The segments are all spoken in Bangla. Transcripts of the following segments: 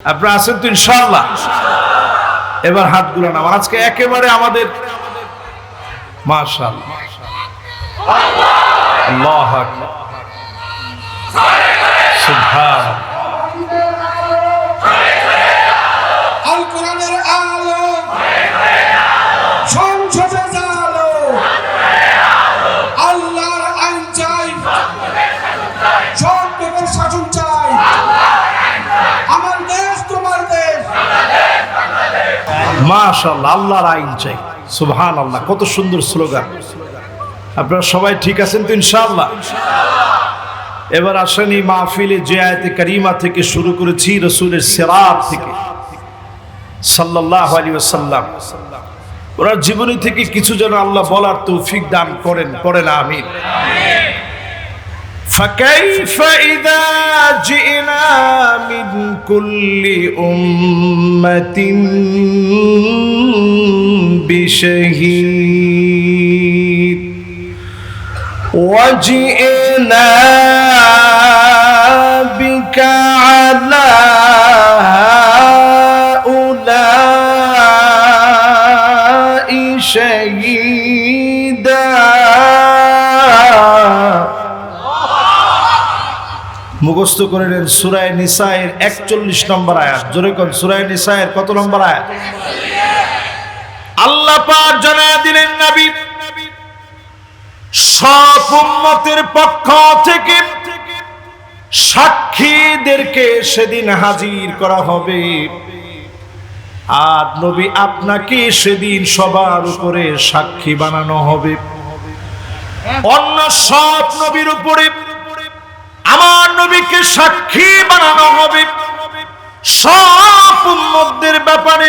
আপনারা আছেন তো ইনশাল্লাহ এবার হাতগুলো নাম আজকে একেবারে আমাদের মাশাল আল্লাহ আকবার। মাশাল্লাহ আল্লাহর আইন চাই। সুবহান আল্লাহ কত সুন্দর স্লোগান। আপনারা সবাই ঠিক আছেন তো, ইনশাআল্লাহ? এবার আসেন এই মাহফিলে যে আয়তে কারিমা থেকে শুরু করেছি, রসুলের সেরাত থেকে। আলাইহি ওয়াসাল্লাম। ওনার জীবনী থেকে কিছু যেন আল্লাহ বলার তৌফিক দান করেন করেন আমিন। فكيف إذا جئنا من كل أمة بشهيد؟ وجئنا بك على মুখস্থ করে নেন সুরায় নিসায়ের একচল্লিশ নম্বর আয়াত। জোরে কোন, সুরায় নিসায়ের কত নম্বর আয়াত? আল্লাহ পাক জানা দিলেন নবী, সব উম্মতের পক্ষ থেকে সাক্ষীদেরকে সেদিন হাজির করা হবে। আর নবী আপনাকে সেদিন সবার উপরে সাক্ষী বানানো হবে। অন্য সব নবীর উপরে আমার নবীকে সাক্ষী বানানো হবে। সব উম্মতদের ব্যাপারে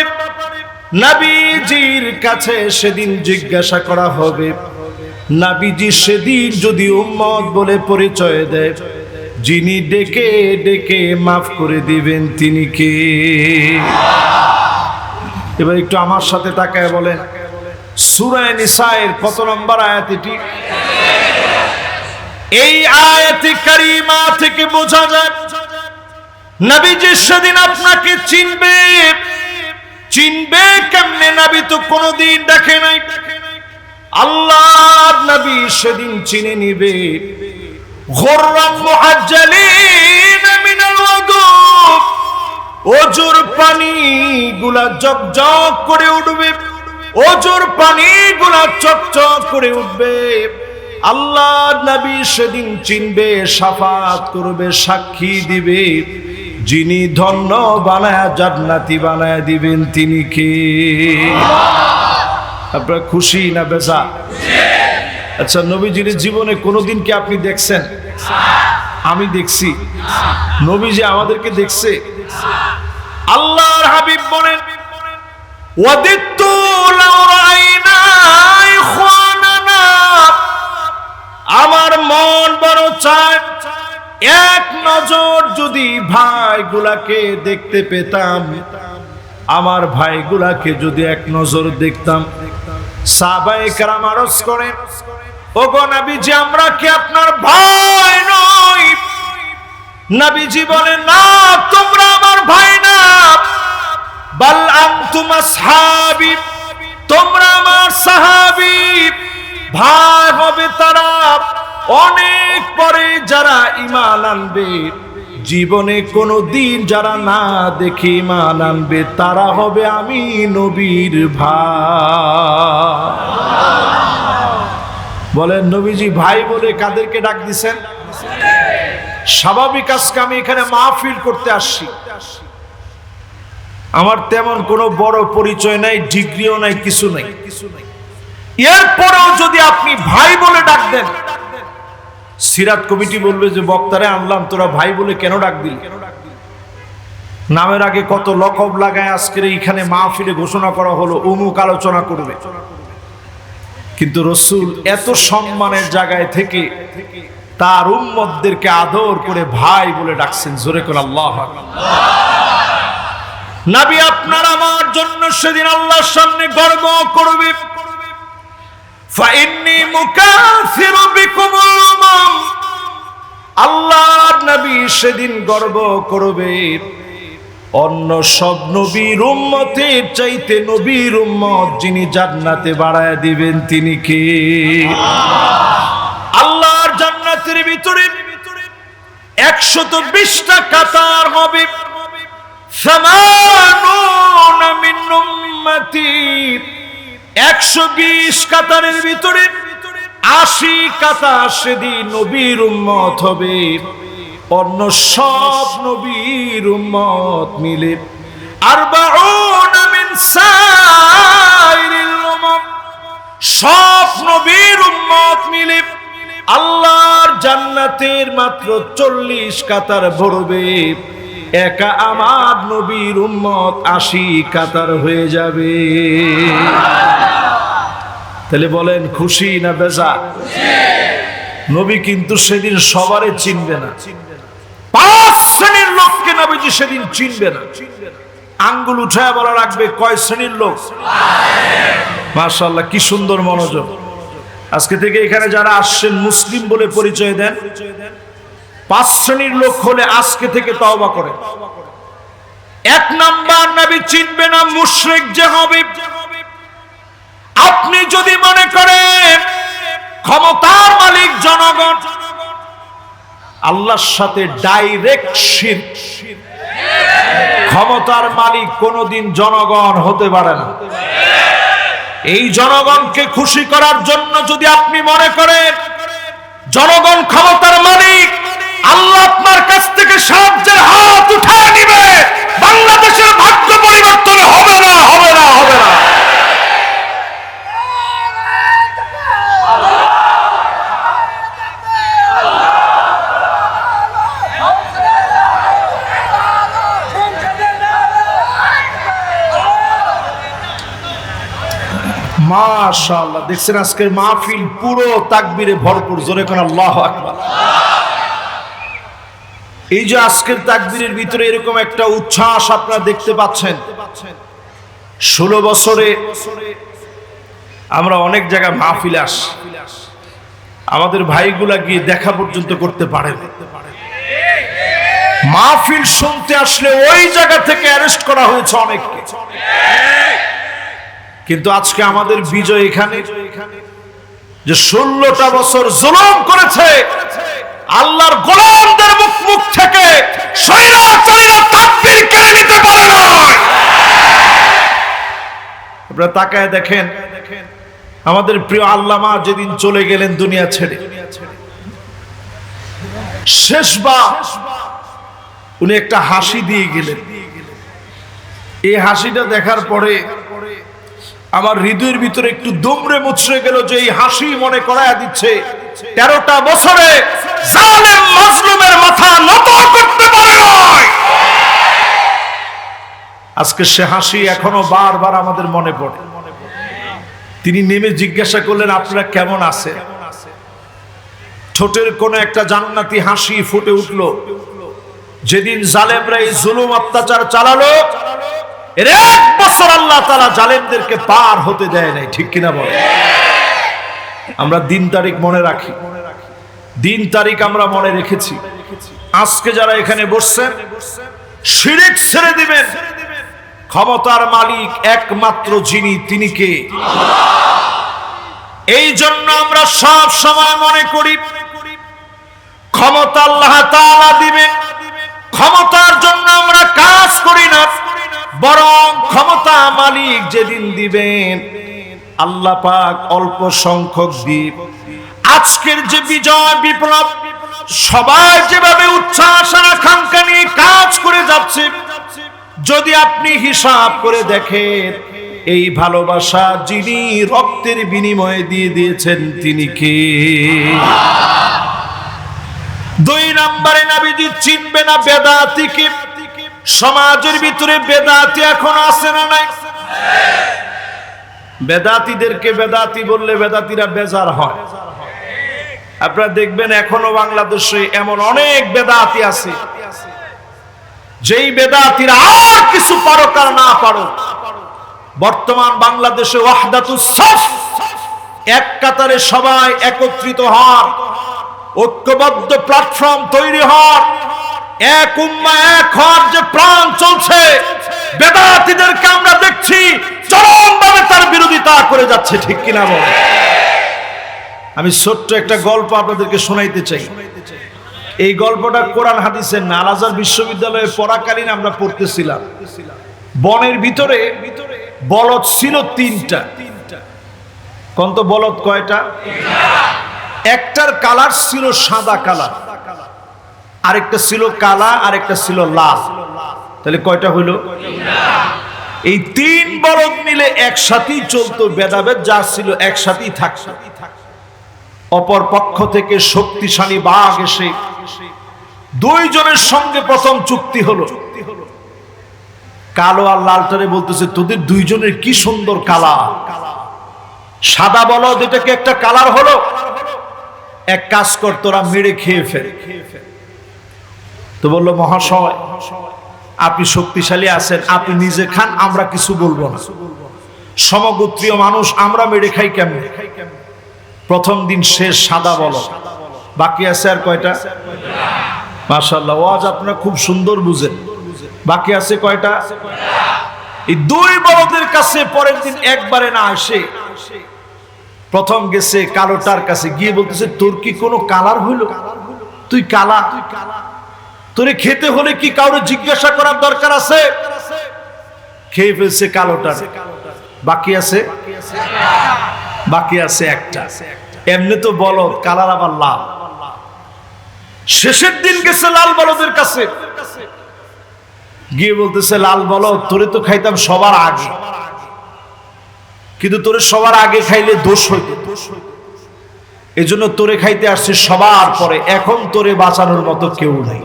নাবিজির কাছে সেদিন জিজ্ঞাসা করা হবে। নাবিজি সেদিন যদি উম্মত বলে পরিচয় দেয়, যিনি ডেকে ডেকে মাফ করে দিবেন, তিনি কে? এবার একটু আমার সাথে তাকায় বলেন। সুরায় নিসায়ের কত নম্বর আয়াত এটি? এই আয়াতি কারিমা থেকে বোঝা যায় নবীজি সেদিন আপনাকে চিনবে চিনবে কেমনে? নবী তো কোনোদিন দেখে নাই। আল্লাহ নবী সেদিন চিনে নিবে। ঘোররাম ওজোর পানি গুলা করে উঠবে। ওজোর পানি গুলা চকচক করে উঠবে। আল্লাহ নবী সেদিন চিনবে, সাফাত করবে, সাক্ষী দিবে। যিনি ধন্য বানায়, জান্নাতি বানায় দিবেন তিনি কে? আপনার খুশি না বেজা? আচ্ছা নবীজির জীবনে কোনোদিন কি আপনি দেখছেন? আমি দেখছি। নবীজি আমাদেরকে দেখছে। আল্লাহর হাবিব বলেন, ওয়াদিত্তু লাউ মন বড় চায় এক নজর যদি ভাইগুলাকে দেখতে পেতাম, আমার ভাইগুলাকে যদি এক নজর দেখতাম। সাবাই কারাম আরজ করেন, ওগো নাবিজি, আমরা কি আপনার ভাই নই? নাবিজি বলেন, না, তোমরা আমার ভাই না। বাল আনতুম তোমরা আমার সাহাবী। ভাই হবে তারা। অনেক পরে যারা ইমান আনবে, জীবনে কোনো দিন যারা না দেখে ইমান আনবে, তারা হবে আমি নবীর ভাই। বলেন, নবীজি ভাই বলে কাদেরকে ডাক দিছেন? স্বাভাবিক আজকে আমি এখানে মাহফিল করতে আসছি। আমার তেমন কোনো বড় পরিচয় নাই, ডিগ্রিও নাই, কিছু নাই। এরপরেও যদি আপনি ভাই বলে ডাক দেন সিরাত কমিটি বলবে যে, বক্তারে আনলাম, তোরা ভাই বলে কেন ডাক দিল? নামের আগে কত লকব লাগায় আজকের এইখানে মাহফিলে ঘোষণা করা হলো, অমুক আলোচনা করবে। কিন্তু রসুল এত সম্মানের জায়গায় থেকে তার উম্মতদেরকে আদর করে ভাই বলে ডাকছেন, জোরে করে আল্লাহ নাবি, আপনার আমার জন্য সেদিন আল্লাহর সামনে গর্ব করবে। ফাইন্নি মুকাসিরু বিকুমুল উমাম আল্লাহর নবী সেদিন গর্ব করবে। অন্য সব নবীর উম্মতের চাইতে নবীর উম্মত যিনি জান্নাতে বাড়ায় দিবেন তিনি কে? আল্লাহর জান্নাতের ভিতরে একশত বিশটা কাতার হবে। একশো বিশ কাতারের ভিতরে আশি কাতার সেদিন নবীর উম্মত হবে। অন্য সব নবীর উম্মত মিলে। আর সব নবীর উম্মত মিলে। আল্লাহর জান্নাতের মাত্র চল্লিশ কাতার ভরবে। একা আমার নবীর উম্মত আশি কাতার হয়ে যাবে। তাহলে বলেন, খুশি না বেজা? নবী কিন্তু সেদিন সবারে চিনবে না। পাঁচ শ্রেণির লোককে নবীজি সেদিন চিনবে না। আঙ্গুল উঠায় বলা রাখবে কয় শ্রেণির লোক? মাশাল্লাহ কি সুন্দর মনোযোগ। আজকে থেকে এখানে যারা আসছেন, মুসলিম বলে পরিচয় দেন। পাঁচ শ্রেণির লোক হলে আজকে থেকে তওবা করে এক নাম্বার, নবী চিনবে না, মুশরিক যে হবে। আপনি যদি মনে করেন ক্ষমতার মালিক জনগণ, আল্লাহর সাথে ডাইরেক্ট শিরক ক্ষমতার মালিক কোনোদিন জনগণ হতে পারে না। এই জনগণকে খুশি করার জন্য যদি আপনি মনে করেন জনগণ ক্ষমতার মালিক, আল্লাহ আপনার কাছ থেকে সাহায্যের হাত উঠায় নিবে। বাংলাদেশের ভাগ্য পরিবর্তন হবে না হবে না হবে না। মাশাআল্লাহ, দেখছেন আজকের মাহফিল পুরো তাকবীরে ভরপুর, জোরে কোন আল্লাহ আকবার। এই যে আজকের তাকবীরের ভিতরে এরকম একটা উচ্ছ্বাস আপনারা দেখতে পাচ্ছেন। ষোলো বছরে আমরা অনেক জায়গায় মাহফিলে আসি, আমাদের ভাইগুলা গিয়ে দেখা পর্যন্ত করতে পারে মাহফিল শুনতে আসলে ওই জায়গা থেকে অ্যারেস্ট করা হয়েছে অনেককে। কিন্তু আজকে আমাদের বিজয় এখানে। যে ষোলোটা বছর জুলুম করেছে, আল্লাহর গোলামদের মুখ মুখ থেকে তাকবীর কেড়ে নিতে পারে আপনারা তাকায় দেখেন, আমাদের প্রিয় আল্লামা যেদিন চলে গেলেন দুনিয়া ছেড়ে। শেষবার উনি একটা হাসি দিয়ে গেলেন। এই হাসিটা দেখার পরে আমার হৃদয়ের ভিতরে একটু দুমড়ে মুচড়ে গেল যে এই হাসি মনে করায় দিচ্ছে। তেরোটা বছরে মাথা নত করতে পারে আজকে সে হাসি এখনও বারবার আমাদের মনে পড়ে। তিনি নেমে জিজ্ঞাসা করলেন, আপনারা কেমন আছে ঠোঁটের কোন একটা জান্নাতি হাসি ফুটে উঠল। যেদিন জালেমরা এই জুলুম অত্যাচার চালালো এর এক বছর আল্লাহ তারা জালেমদেরকে পার হতে দেয় নাই, ঠিক কিনা বলে আমরা দিন তারিখ মনে রাখি। দিন তারিখ আমরা মনে রেখেছি। আজকে যারা এখানে বসছেন ছেড়ে দিবেন। ক্ষমতার মালিক একমাত্র যিনি, তিনি কে? এই জন্য আমরা সব সময় মনে করি, ক্ষমতা আল্লাহ দিবেন। ক্ষমতার জন্য আমরা কাজ করি না। বরং ক্ষমতা মালিক যেদিন দিবেন, আল্লাহ পাক অল্প সংখ্যক দ্বীপ আজকের যে বিজয় বিপ্লব, সবাই যেভাবে উচ্ছ্বাস আর আকাঙ্ক্ষা নিয়ে কাজ করে যাচ্ছে, যদি আপনি হিসাব করে দেখেন, এই ভালোবাসা যিনি রক্তের বিনিময়ে দিয়ে দিয়েছেন, তিনি কে? দুই নম্বরে নাবিজি চিনবে না বেদাতিকে সমাজের ভিতরে বেদাতি এখন আছে না নাই? বেদাতিদেরকে বেদাতি বললে বেদাতিরা বেজার হয়। আপনারা দেখবেন এখনও বাংলাদেশে এমন অনেক বেদাতি আছে। যেই বেদাতিরা আর কিছু পারো কার না পারো বর্তমান বাংলাদেশে এক কাতারে সবাই একত্রিত হন ঐক্যবদ্ধ প্ল্যাটফর্ম তৈরি হন এক উম্মা, এক হওয়ার যে প্রাণ চলছে, বেদাতিদেরকে আমরা দেখছি, চরমভাবে তার বিরোধিতা করে যাচ্ছে, ঠিক কিনা বল? আমি ছোট্ট একটা গল্প আপনাদেরকে শোনাইতে চাই। এই গল্পটা কোরআন হাদিসের না আলাজার বিশ্ববিদ্যালয়ে পড়াকালীন আমরা পড়তেছিলাম। বনের ভিতরে বলদ ছিল তিনটা। কন্ত বলদ কয়টা? একটার কালার ছিল সাদা কালার। আরেকটা ছিল কালা, আরেকটা ছিল লাল। তাহলে কয়টা হইল? এই তিন বলদ মিলে একসাথেই চলতো ভেদাভেদ, যা ছিল একসাথেই থাকতো। অপর পক্ষ থেকে শক্তিশালী বাঘ এসে দুইজনের সঙ্গে প্রথম চুক্তি হলো। কালো আর লালটারে বলতেছে, তোদের দুইজনের কি সুন্দর কালা? সাদা বলদ এটাকে একটা কালার হলো? এক কাজ কর, তোরা মেরে খেয়ে ফেল। তো বলল, মহাশয়, আপনি শক্তিশালী আছেন, আপনি নিজে খান, আমরা কিছু বলব না। সমগোত্রীয় মানুষ, আমরা মেরে খাই কেমন? প্রথম দিন শেষ, সাদা বলো। বাকি আছে আর কয়টা? মাশাল্লাহ ওয়াজ আপনারা খুব সুন্দর বুঝেন। বাকি আছে কয়টা? এই দুই বড়দের কাছে পরের দিন একবারে না আসে। প্রথম গেছে কালোটার কাছে, গিয়ে বলতেছে, তোর কি কোনো কালার হইল? তুই কালা? তোরে খেতে হলে কি কাউরে জিজ্ঞাসা করার দরকার আছে? খেয়ে ফেলছে কালোটার বাকি আছে? বাকি আছে একটা। এমনি তো বলদ কালার আবার লাল। শেষের দিন গেছে লাল বলদের কাছে। গিয়ে বলতেছে, লাল বলদ তোরে তো খাইতাম সবার আগে। কিন্তু তোরে সবার আগে খাইলে দোষ হইতো। এই জন্য তোরে খাইতে আসছে সবার পরে। এখন তোরে বাঁচানোর মতো কেউ নাই।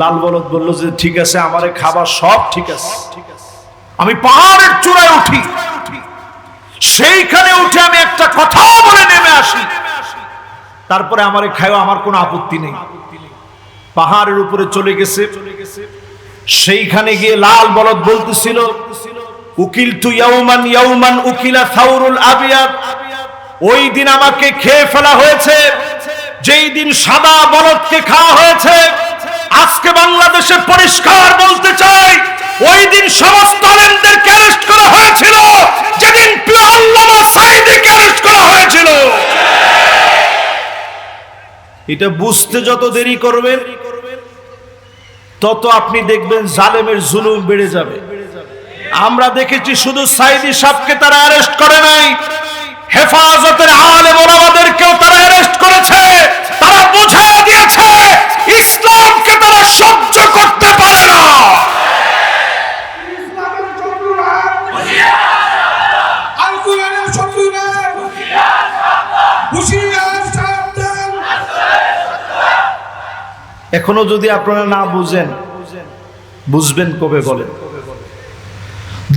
লাল বলদ বলল যে, ঠিক আছে, আমারে খাবার সব ঠিক আছে। আমি পাহাড়ের চূড়ায় উঠি। সেইখানে উঠে আমি একটা কথা বলে নেমে আসি। তারপরে আমারে খায়ও আমার কোনো আপত্তি নেই। পাহাড়ের উপরে চলে গেছে। সেইখানে গিয়ে লাল বলদ বলতেছিল উকিল তু ইয়াউমান ইয়াউমান উকিলা থাউরুল আবিয়াদ। ওই দিন আমাকে খেয়ে ফেলা হয়েছে। যেই দিন সাদা বলদকে খাওয়া হয়েছে আজকে বাংলাদেশে পরিষ্কার বলতে চাই, ওই দিন সমস্ত আলেমদেরকে অ্যারেস্ট করা হয়েছিল, যেদিন আল্লামা সাইদিকে অ্যারেস্ট করা হয়েছিল। এটা বুঝতে যত দেরি করবেন, তত আপনি দেখবেন জালেমের জুলুম বেড়ে যাবে। আমরা দেখেছি শুধু সাইদি সাহকে তারা অ্যারেস্ট করে নাই, হেফাজতের আলেম ওলামাদেরকেও তারা অ্যারেস্ট করেছে, তারা বুঝিয়ে দিয়েছে, ইসলামকে সহ্য করতে পারে না। এখনও যদি আপনারা না বুঝেন বুঝবেন কবে বলেন।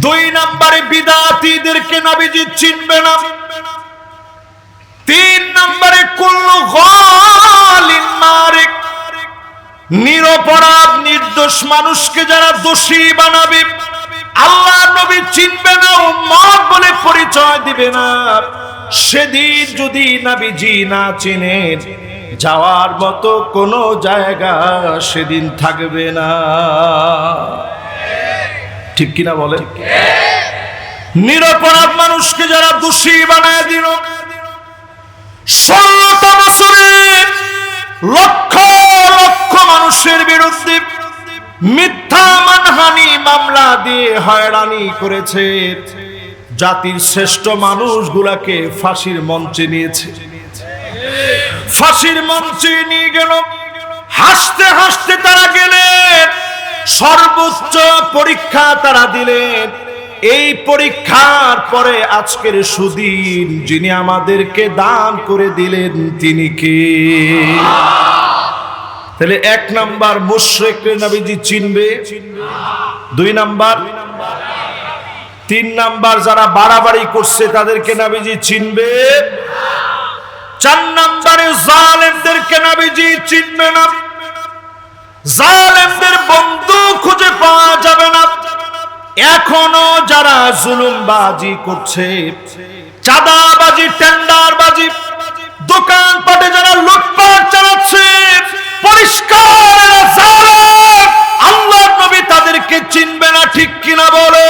দুই নম্বরে বিদাতিদেরকে নবীজি চিনবে না। তিন নম্বরে কুল্লু গালিন মারিক নিরপরাধ, নির্দোষ মানুষকে যারা দোষী বানাবে, আল্লাহ নবী চিনবে না, উম্মত বলে পরিচয় দিবে না। সেদিন যদি নবীজি না চিনেন, যাওয়ার মতো কোনো জায়গা সেদিন থাকবে না। ঠিক কিনা বলে নিরপরাধ মানুষকে যারা দোষী বানায় দিল, ষোলোটা বছরে লক্ষ লক্ষ মানুষের বিরুদ্ধে মিথ্যা মানহানি মামলা দিয়ে হয়রানি করেছে। জাতির শ্রেষ্ঠ মানুষগুলাকে ফাঁসির মঞ্চে নিয়েছে। ফাঁসির মঞ্চে নিয়ে গেল। হাসতে হাসতে তারা গেলেন। সর্বোচ্চ পরীক্ষা তারা দিলেন। এই পরীক্ষার পরে আজকের সুদিন যিনি আমাদেরকে দান করে দিলেন, তিনি কে? তাহলে এক নাম্বার মুশরেক নবীজি চিনবে, দুই নাম্বার, তিন নাম্বার যারা বাড়াবাড়ি করছে তাদেরকে নবীজি চিনবে, চার নাম্বারে জালেমদেরকে নবীজি চিনবে না, জালেমদের বন্ধু খুঁজে পাওয়া যাবে না। এখনও যারা জুলুমবাজি করছে, চাঁদাবাজি, টেন্ডারবাজি, দোকানপাটে যারা লুটপাট চালাচ্ছে, পরিষ্কার জালেম। আল্লাহর নবী তাদেরকে চিনবে না, ঠিক কিনা বলে?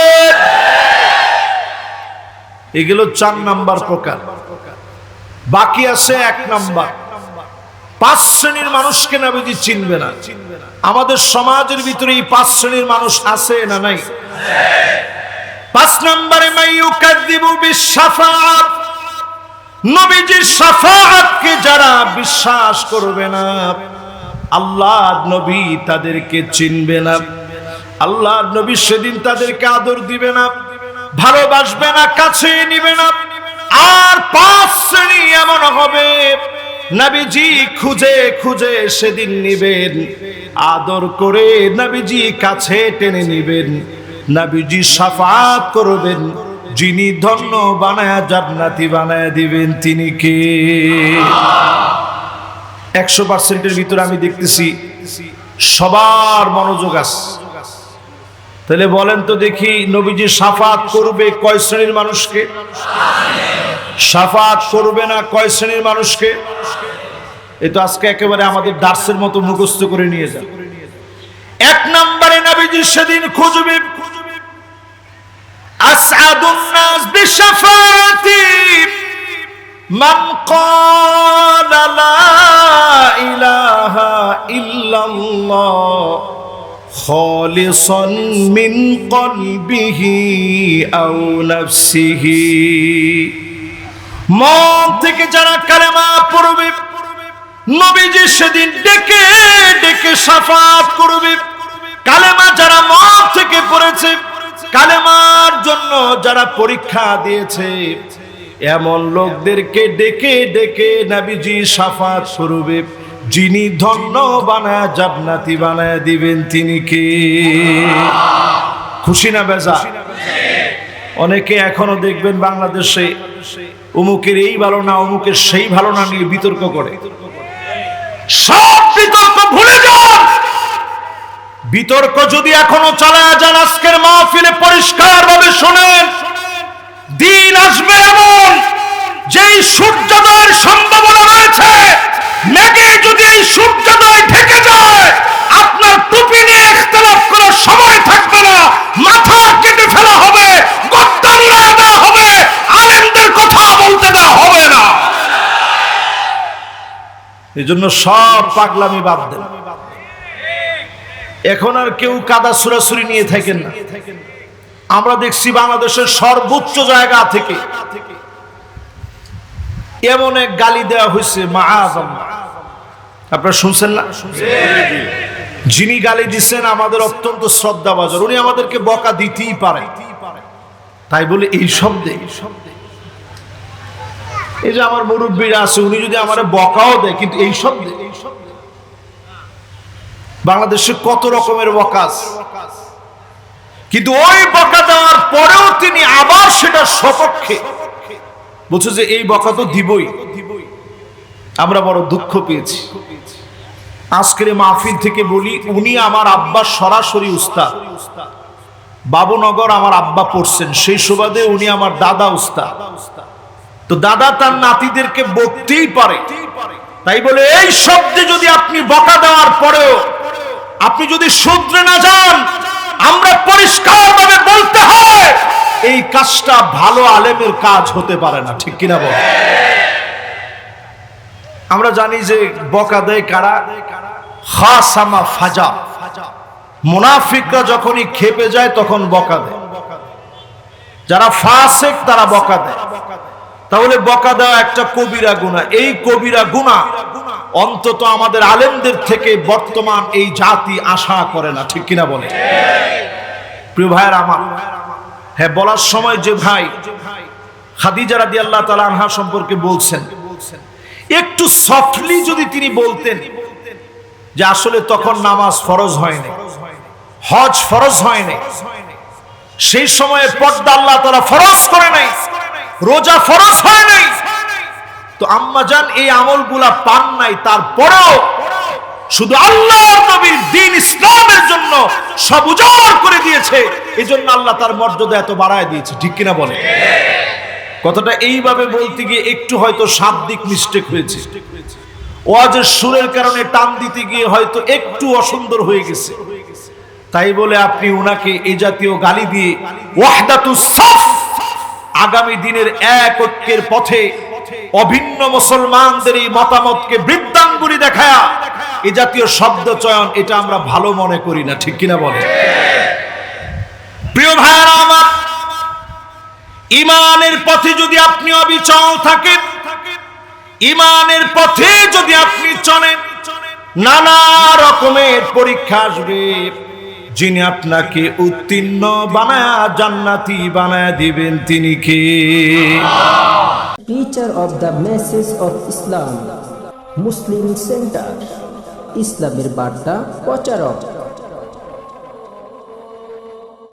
এগুলো চার নাম্বার প্রকার। বাকি আছে এক নাম্বার। পাঁচ শ্রেণির মানুষকে নবীজি চিনবে না। আমাদের সমাজের ভিতরে এই পাঁচ শ্রেণির মানুষ আছে না নাই? পাঁচ নম্বরে মাইয়ুকাযযিবু বিশাফাআত নবীজির শাফাআতকে যারা বিশ্বাস করবে না, আল্লাহ নবী তাদেরকে চিনবে না, আল্লাহ নবী সেদিন তাদেরকে আদর দিবে না, ভালোবাসবে না, কাছে নিবে না, আর পাঁচ শ্রেণি এমন হবে, নবীজি খুঁজে খুঁজে সেদিন নিবেন, আদর করে নবীজি কাছে টেনে নিবেন। নবীজি সাফাত করবেন, যিনি ধন্য বানায়া জান্নাতি বানায়া দিবেন, তিনি কে? একশো পার্সেন্টের ভিতরে আমি দেখতেছি সবার মনোযোগ আছে। তাহলে বলেন তো দেখি, নবীজি সাফাত করবে কয় শ্রেণির মানুষকে? সাফাত করবে না কয় শ্রেণির মানুষকে? এ তো আজকে একেবারে আমাদের দার্সের মতো মুখস্থ করে নিয়ে যান। এক নম্বরে নবীজি সেদিন খুঁজবে আসআদুন নাস বিশাফাতি من قال لا إله إلا الله خالصا من قلبه أو نفسه মন থেকে যারা কালেমা পড়বে নবীজি সেদিন ডেকে ডেকে সাফাত করবে কালেমা যারা মন থেকে পড়েছে কালেমার জন্য যারা পরীক্ষা দিয়েছে, এমন লোকদেরকে ডেকে ডেকে নাবিজি সাফাত করবে যিনি ধন্য বানায়, জান্নাতি বানায় দিবেন তিনি কে? খুশি না বেজা? অনেকে এখনও দেখবেন বাংলাদেশে অমুকের এই ভালো না অমুকের সেই ভালো না নিয়ে বিতর্ক করে। সব বিতর্ক ভুলে বিতর্ক যদি এখনও চালায় যান, আজকের মাহফিলে পরিষ্কার ভাবে শোনেন। দিন আসবে এমন, যেই সূর্যোদয়ের সম্ভাবনা রয়েছে। মেঘে যদি এই সূর্যোদয় ঢেকে যায়, আপনার টুপি নিয়ে ইখতিলাফ করার সময় থাকবে না। মাথা কেটে ফেলা হবে গদ্দান উড়ায় দেওয়া হবে, আলেমদের কথা বলতে দেওয়া হবে না। এই জন্য সব পাগলামি বাদ দেন। এখন আর কেউ কাদা সুরাসুরি নিয়ে থাকেন না। আমরা দেখছি বাংলাদেশের সর্বোচ্চ জায়গা থেকে এমন এক গালি দেওয়া হয়েছে আপনারা শুনছেন না? যিনি গালি দিচ্ছেন আমাদের অত্যন্ত শ্রদ্ধা বাজার উনি আমাদেরকে বকা দিতেই পারে। তাই বলে এই শব্দে, এই যে আমার মুরব্বীরা আছে, উনি যদি আমার বকাও দেয়, কিন্তু এই শব্দে বাংলাদেশে কত রকমের বকা আছে কিন্তু ওই বকা দেওয়ার পরেও তিনি আবার সেটা সপক্ষে। বলছে যে এই বকা তো দিবই। আমরা বড় দুঃখ পেয়েছি। আজকের মাহফিল থেকে বলি, উনি আমার আব্বা সরাসরি উস্তাদ। বাবুনগর আমার আব্বা পড়ছেন। সেই সুবাদে উনি আমার দাদা উস্তাদ। তো দাদা তার নাতিদেরকে বকতেই পারে। তাই বলে, এই শব্দে যদি আপনি বকা দেওয়ার পরেও আপনি যদি শুধরে না যান, আমরা পরিষ্কার ভাবে বলতে হয়, এই কাজটা ভালো আলেমের কাজ হতে পারে না, ঠিক কিনা বল? আমরা জানি যে বকা দেয় কারা? খাসামা ফাজা। মুনাফিকরা যখনই খেপে যায়, তখন বকা দেয়। যারা ফাসেক, তারা বকা দেয়। তাহলে বকা দেওয়া একটা কবিরা গুণা। এই কবিরা গুণা অন্তত আমাদের আলেমদের থেকে বর্তমান এই জাতি আশা করে না, ঠিক কিনা বলে? প্রিয় ভাইয়ের আমার হ্যাঁ বলার সময় যে ভাই খাদিজা রাদি আল্লাহ তালা আনহা সম্পর্কে বলছেন, একটু সফটলি যদি তিনি বলতেন যে আসলে তখন নামাজ ফরজ হয়নি, হজ ফরজ হয়নি, সেই সময়ে পর্দা আল্লাহ তারা ফরজ করে নাই। রোজা ফরজ হয় নাই। তো আম্মা জান, এই আমলগুলা পান নাই, তারপরেও শুধু আল্লাহর নবীর দিন ইসলামের জন্য সব উজাড় করে দিয়েছে এই জন্য আল্লাহ তার মর্যাদা এত বাড়ায় দিয়েছে, ঠিক কিনা বলে কথাটা এইভাবে বলতে গিয়ে একটু হয়তো শাব্দিক মিস্টেক হয়েছে। ওয়াজের সুরের কারণে টান দিতে গিয়ে হয়তো একটু অসুন্দর হয়ে গেছে। তাই বলে আপনি উনাকে এ জাতীয় গালি দিয়ে ওয়াহদাতুস সাফ আগামী দিনের এক ঐক্যের পথে অভিন্ন মুসলমানদের এই মতামতকে বৃত্তাঙ্গুলি দেখায়া এ জাতীয় শব্দ চয়ন, এটা আমরা ভালো মনে করি না, ঠিক কিনা বলে? প্রিয় ভাইয়ারা আমার, ইমানের পথে যদি আপনি অবিচল থাকেন, ইমানের পথে যদি আপনি চলেন, নানা রকমের পরীক্ষা আসবে। যিনি আপনাকে উত্তীর্ণ বানায়া জান্নাতি বানায়া দিবেন, তিনি কে? Teacher of the message of Islam Muslim centre ইসলামের বার্তা প্রচারক।